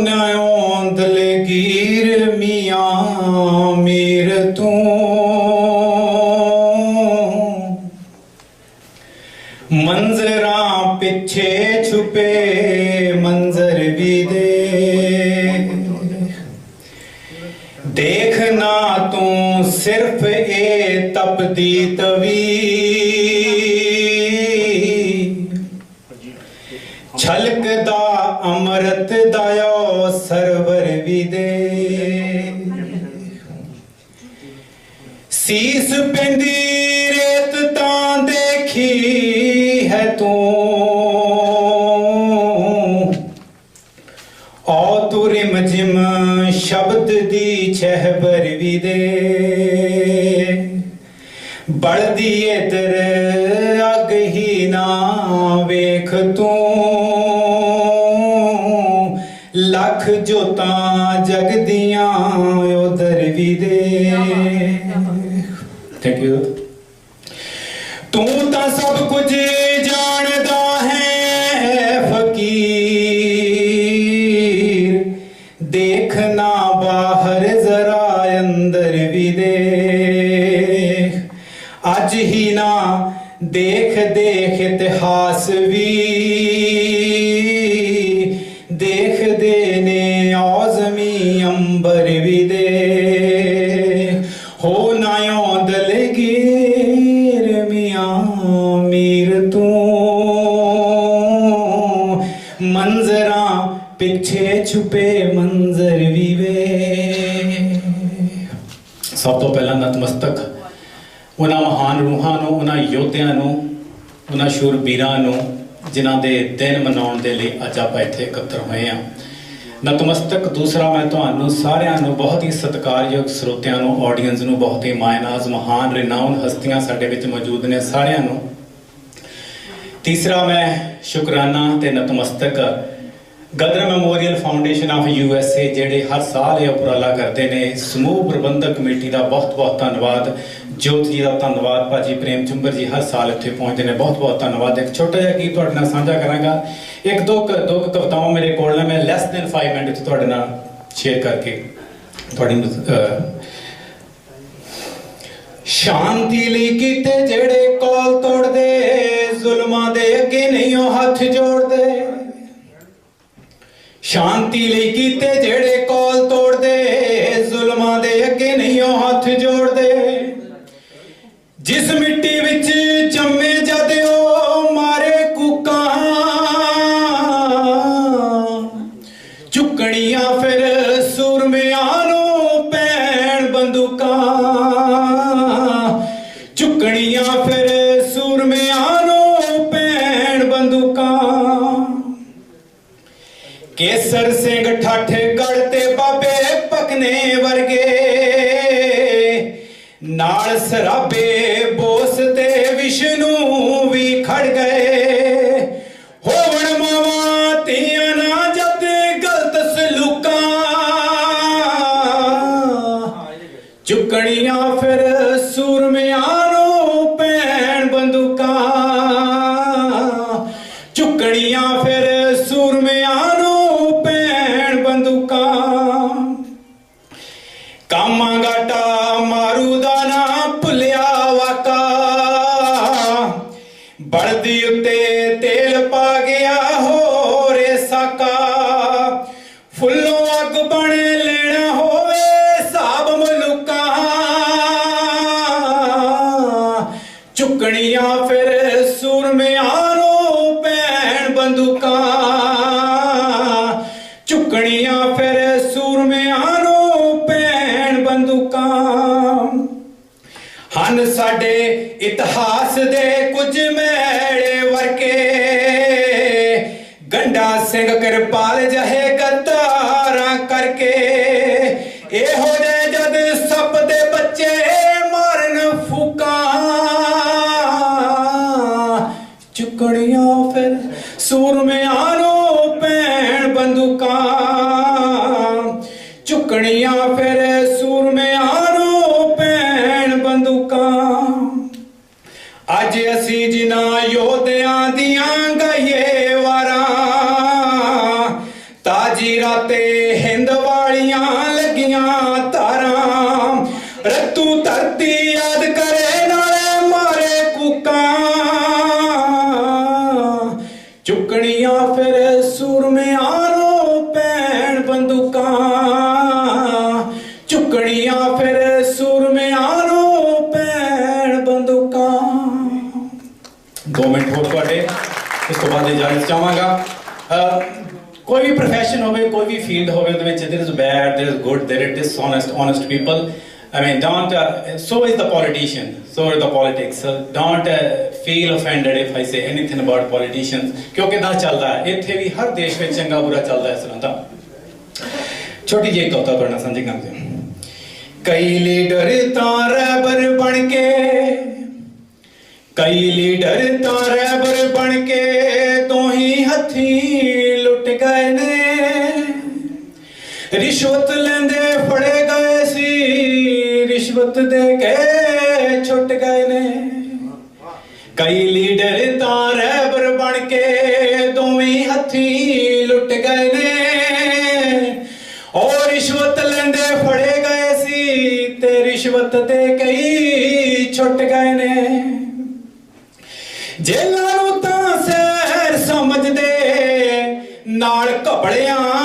ਨਿਆਉਂ ਦਲਗੀਰ ਮੀਆਂ ਮੀਰ ਤੂੰ। ਮੰਜ਼ਰਾਂ ਪਿੱਛੇ ਛੁਪੇ, ਮੰਜ਼ਰ ਵੀ ਦੇ। ਦੇਖਣਾ ਤੂੰ ਸਿਰਫ ਇਹ ਤਪਦੀ ਤਵੀ। ਛਲਕਦਾ ਅੰਮ੍ਰਿਤ ਦਾਇਓ ਸਰਵਰ ਵੀ ਦੇ ਸੀਸ ਪਿੰਦੀ ਰੇਤ ਤਾਂ ਦੇਖੀ ਹੈ ਤੂੰ। ਔ ਤੁਰਿਮ ਜਿਮ ਸ਼ਬਦ ਦੀ ਛਹਿਬਰ ਵੀ ਦੇ ਬੜਦੀ ਇਧਰ ਅਗ ਹੀ ਨਾ ਵੇਖ ਤੂੰ। ਲੱਖ ਜੋਤਾਂ ਜਗਦੀਆਂ ਉਧਰ ਵੀ ਦੇ। ਥੈਂਕ ਯੂ ਤੂੰ ਤਾਂ ਸਭ ਕੁਝ ਜਾਣਦਾ ਹੈ, ਫਕੀਰ। ਦੇਖਣਾ ਬਾਹਰ, ਜ਼ਰਾ ਅੰਦਰ ਵੀ ਦੇਖ ਅੱਜ ਹੀ ਨਾ ਦੇਖ ਦੇਖ ਇਤਿਹਾਸ ਵੀ ਹੋ ਨਾ ਦਲਗੀਰ ਮੀਆਂ ਮੀਰ ਤੂੰ। ਮੰਜ਼ਰਾਂ ਪਿੱਛੇ ਛੁਪੇ ਮੰਜ਼ਰ ਵੀ ਵੇ ਸਭ ਤੋਂ ਪਹਿਲਾਂ ਨਤਮਸਤਕ ਉਹਨਾਂ ਮਹਾਨ ਰੂਹਾਂ ਨੂੰ, ਉਹਨਾਂ ਯੋਧਿਆਂ ਨੂੰ, ਉਹਨਾਂ ਸ਼ੂਰਬੀਰਾਂ ਨੂੰ, ਜਿਨ੍ਹਾਂ ਦੇ ਦਿਨ ਮਨਾਉਣ ਦੇ ਲਈ ਅੱਜ ਆਪਾਂ ਇੱਥੇ ਇਕੱਤਰ ਹੋਏ ਆ ਨਤਮਸਤਕ। ਦੂਸਰਾ, ਮੈਂ ਤੁਹਾਨੂੰ ਸਾਰਿਆਂ ਨੂੰ ਬਹੁਤ ਹੀ ਸਤਿਕਾਰਯੋਗ ਸਰੋਤਿਆਂ ਨੂੰ ਆਡੀਅנס ਨੂੰ, ਬਹੁਤ ਹੀ ਮਾਇਨਾਜ਼, ਮਹਾਨ ਰਿਨਾਊਨ ਹਸਤੀਆਂ ਸਾਡੇ ਵਿੱਚ ਮੌਜੂਦ ਨੇ ਸਾਰਿਆਂ ਨੂੰ। ਤੀਸਰਾ, ਮੈਂ ਸ਼ੁਕਰਾਨਾ ਤੇ ਨਤਮਸਤਕ ਗਦਰ ਮੈਮੋਰੀਅਲ ਫਾਊਂਡੇਸ਼ਨ ਆਫ ਯੂ ਜਿਹੜੇ ਹਰ ਸਾਲ ਇਹ ਉਪਰਾਲਾ ਕਰਦੇ ਨੇ, ਸਮੂਹ ਪ੍ਰਬੰਧਕ ਕਮੇਟੀ ਦਾ ਬਹੁਤ ਬਹੁਤ ਧੰਨਵਾਦ, ਜੋਤ ਜੀ ਦਾ ਧੰਨਵਾਦ, ਭਾਜੀ ਪ੍ਰੇਮ ਚੁੰਬਰ ਜੀ ਹਰ ਸਾਲ ਇੱਥੇ ਪਹੁੰਚਦੇ ਨੇ, ਬਹੁਤ ਬਹੁਤ ਧੰਨਵਾਦ। ਇੱਕ ਛੋਟਾ ਜਿਹਾ ਗੀਤ ਤੁਹਾਡੇ ਨਾਲ ਸਾਂਝਾ ਕਰਾਂਗਾ। ਇੱਕ ਦੋ ਦੋ ਕੁ ਮੇਰੇ ਕੋਲ ਨੇ, ਮੈਂ ਲੈਸ ਦੈਨ 5 ਮਿੰਟ ਤੁਹਾਡੇ ਨਾਲ ਸ਼ੇਅਰ ਕਰਕੇ ਤੁਹਾਡੀ ਸ਼ਾਂਤੀ ਲਈ ਕੀਤੇ ਜਿਹੜੇ ਕੋਲ ਤੋੜਦੇ, ਜ਼ੁਲਮਾਂ ਦੇ ਅੱਗੇ ਨਹੀਂ ਉਹ ਹੱਥ ਜੋੜਦੇ। ਸ਼ਾਂਤੀ ਲਈ ਕੀਤੇ ਜਿਹੜੇ ਕੋਲ ਤੋੜਦੇ। ਕੇਸਰ ਸਿੰਘ ਠੱਠ ਗੜ ਤੇ ਬਾਬੇ ਪਕਨੇ ਵਰਗੇ। ਨਾਲ ਸਰਾਬੇ ਬੋਸ ਤੇ ਵਿਸ਼ਨੂੰ ਵੀ ਖੜ ਗਏ। ਬੜਦੀ ਉੱਤੇ ਤੇਲ ਪਾ ਗਿਆ ਹੋਰੇ ਸਾਕਾ। ਫੁੱਲੋਂ ਅੱਗ ਬਣ ਲੈਣਾ ਹੋਵੇ ਹਿਸਾਬ ਮਲੂਕਾਂ। ਚੁੱਕਣੀਆਂ ਫਿਰ ਸੂਰਮਿਆਂ ਨੂੰ ਪੈਣ ਬੰਦੂਕਾਂ। ਚੁੱਕਣੀਆਂ ਫਿਰ ਸੂਰਮਿਆਂ ਨੂੰ ਪੈਣ ਬੰਦੂਕਾਂ। ਹਨ ਸਾਡੇ ਇਤਿਹਾਸ ਦੇ ਸਿੰਘ ਕਿਰਪਾਲ ਜਹੇ ਗੱਦਾਰਾਂ ਕਰਕੇ। ਇਹੋ ਜਿਹੇ ਜਦ ਸੱਪ ਦੇ ਬੱਚੇ ਮਾਰਨ ਫੂਕਾਂ। ਚੁੱਕਣੀਆਂ ਫਿਰ ਸੂਰਮਿਆਂ ਨੂੰ ਪੈਣ ਬੰਦੂਕਾਂ। ਚੁੱਕਣੀਆਂ ਫਿਰ ਸੂਰਮਿਆਂ ਰੱਤੂ ਧਰਤੀ ਯਾਦ ਕਰੇ, ਨਾਲੇ ਮਾਰੇ ਕੂਕਾਂ। ਚੁੱਕਣੀਆਂ ਫਿਰ ਸੂਰਮਿਆਂ ਨੂੰ ਪੈਣ ਬੰਦੂਕਾਂ। ਚੁੱਕਣੀਆਂ ਫਿਰ ਸੂਰਮਿਆਂ ਨੂੰ ਪੈਣ ਬੰਦੂਕਾਂ। ਦੋ ਮਿੰਟ ਹੋਰ ਤੁਹਾਡੇ, ਇਸ ਤੋਂ ਬਾਅਦ ਇਜਾਜ਼ਤ ਚਾਹਾਂਗਾ। ਕੋਈ ਵੀ profession ਹੋਵੇ, ਕੋਈ ਵੀ ਫੀਲਡ ਹੋਵੇ, ਉਹਦੇ ਵਿੱਚ there is bad, there is good, there is honest honest people I mean don't uh, so is the politician so is the politics. So don't uh, feel offended if I say anything about politicians ਕਿਉਂਕਿ ਦਾ ਚੱਲਦਾ ਹੈ ਇੱਥੇ ਵੀ ਹਰ ਦੇਸ਼ ਵਿੱਚ ਚੰਗਾ ਬੁਰਾ ਚੱਲਦਾ ਇਸ ਤਰ੍ਹਾਂ ਦਾ ਛੋਟੀ ਜਿਹੀ ਕਵਿਤਾ ਤੁਹਾਡੇ ਨਾਲ ਸਾਂਝੀ ਕਰਦੇ ਹਾਂ ਕਈ ਲੀਡਰ ਤਾਂ ਰਹਿਬਰ ਬਣ ਕੇ ਕਈ ਲੀਡਰ ਤਾਂ ਰਹਿਬਰ ਬਣ ਕੇ ਤੋਂ ਹੀ ਹੱਥੀਂ ਲੁੱਟ ਗਏ ਨੇ ਰਿਸ਼ਵਤ ਲੈਂਦੇ ਰਿਸ਼ਵਤ ਦੇ ਕੇ ਛੁੱਟ ਗਏ ਨੇ। ਕਈ ਲੀਡਰ ਤਾਂ ਰਹਿਬਰ ਬਣ ਕੇ ਦੋਵੇਂ ਹੱਥੀਂ ਲੁੱਟ ਗਏ ਨੇ। ਔਰ ਰਿਸ਼ਵਤ ਲੈਂਦੇ ਫੜੇ ਗਏ ਸੀ ਤੇ ਰਿਸ਼ਵਤ ਦੇ ਕਈ ਛੁੱਟ ਗਏ ਨੇ। ਜੇਲਾਂ ਨੂੰ ਤਾਂ ਸਹਿਰ ਸਮਝਦੇ, ਨਾਲ ਘਪੜਿਆਂ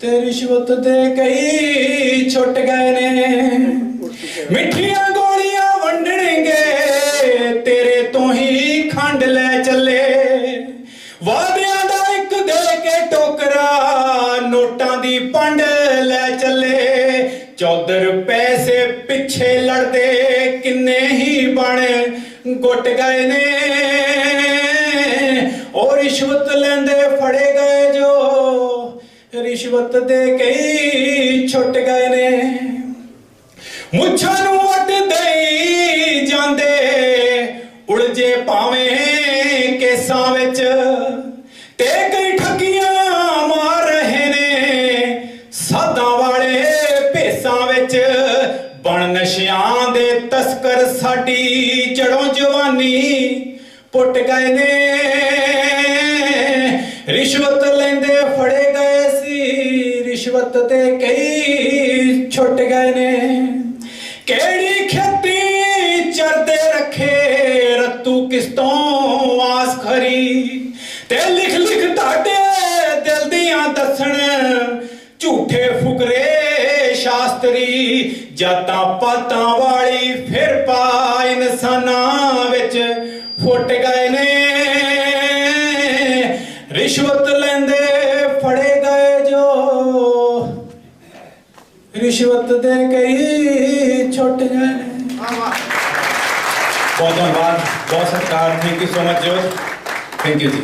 ਤੇ ਰਿਸ਼ਵਤ ਦੇ ਕਈ ਛੁੱਟ ਗਏ ਨੇ। ਮਿੱਠੀਆਂ ਗੋਲੀਆਂ ਵੰਡਣਗੇ, ਤੇਰੇ ਤੋਂ ਹੀ ਖੰਡ ਲੈ ਚੱਲੇ। ਵਾਅਦਿਆਂ ਦਾ ਇੱਕ ਦੇ ਕੇ ਟੋਕਰਾ, ਨੋਟਾਂ ਦੀ ਪੰਡ ਲੈ ਚੱਲੇ। ਚੌਧਰ ਪੈਸੇ ਪਿੱਛੇ ਲੜਦੇ, ਕਿੰਨੇ ਹੀ ਬਣ ਗੁੱਟ ਗਏ ਨੇ। ਉਹ ਰਿਸ਼ਵਤ ਲੈਂਦੇ, ਫੜੇ ਗਏ ਰਿਸ਼ਵਤ ਦੇ ਕਈ ਛੁੱਟ ਗਏ ਨੇ। ਮੁੱਛਾਂ ਨੂੰ ਵੱਟ ਦੇਈ ਜਾਂਦੇ, ਉਲਝੇ ਭਾਵੇਂ ਕੇਸਾਂ ਵਿੱਚ। ਤੇ ਕਈ ਠੱਗੀਆਂ ਮਾਰ ਰਹੇ ਨੇ, ਸਾਦਾਂ ਵਾਲੇ ਭੇਸਾਂ ਵਿੱਚ। ਬਣ ਨਸ਼ਿਆਂ ਦੇ ਤਸਕਰ ਸਾਡੀ ਜੜੋਂ ਜਵਾਨੀ ਪੁੱਟ ਗਏ ਨੇ। ਰਿਸ਼ਵਤ ਲੈਂਦੇ ਫੜੇ ਗਏ ਤੇ ਕਈ ਛੁੱਟ ਗਏ ਨੇ। ਕਿਹੜੀ ਖੇਤੀ ਚਰਦੇ ਰੱਖੇ? ਰਤੂ ਕਿਸ ਤੋਂ ਆਸ ਖਰੀ? ਤੇ ਲਿਖ ਲਿਖ ਤੁਹਾਡੇ ਦਿਲ ਦੀਆਂ ਦੱਸਣ। ਝੂਠੇ ਫੁਕਰੇ ਸ਼ਾਸਤਰੀ, ਜਾਤਾਂ ਪਾਤਾਂ ਵਾਲੀ ਫਿਰ ਪਾ ਇਨਸਾਨਾਂ ਵਿੱਚ ਫੁੱਟ ਗਏ ਨੇ। ਰਿਸ਼ਵਤ ਰਿਸ਼ਵਤ ਦੇ ਕਈ ਛੁੱਟ ਨੇ। ਬਹੁਤ ਧੰਨਵਾਦ, ਬਹੁਤ ਸਤਿਕਾਰ। Thank you so much Jot thank you ji.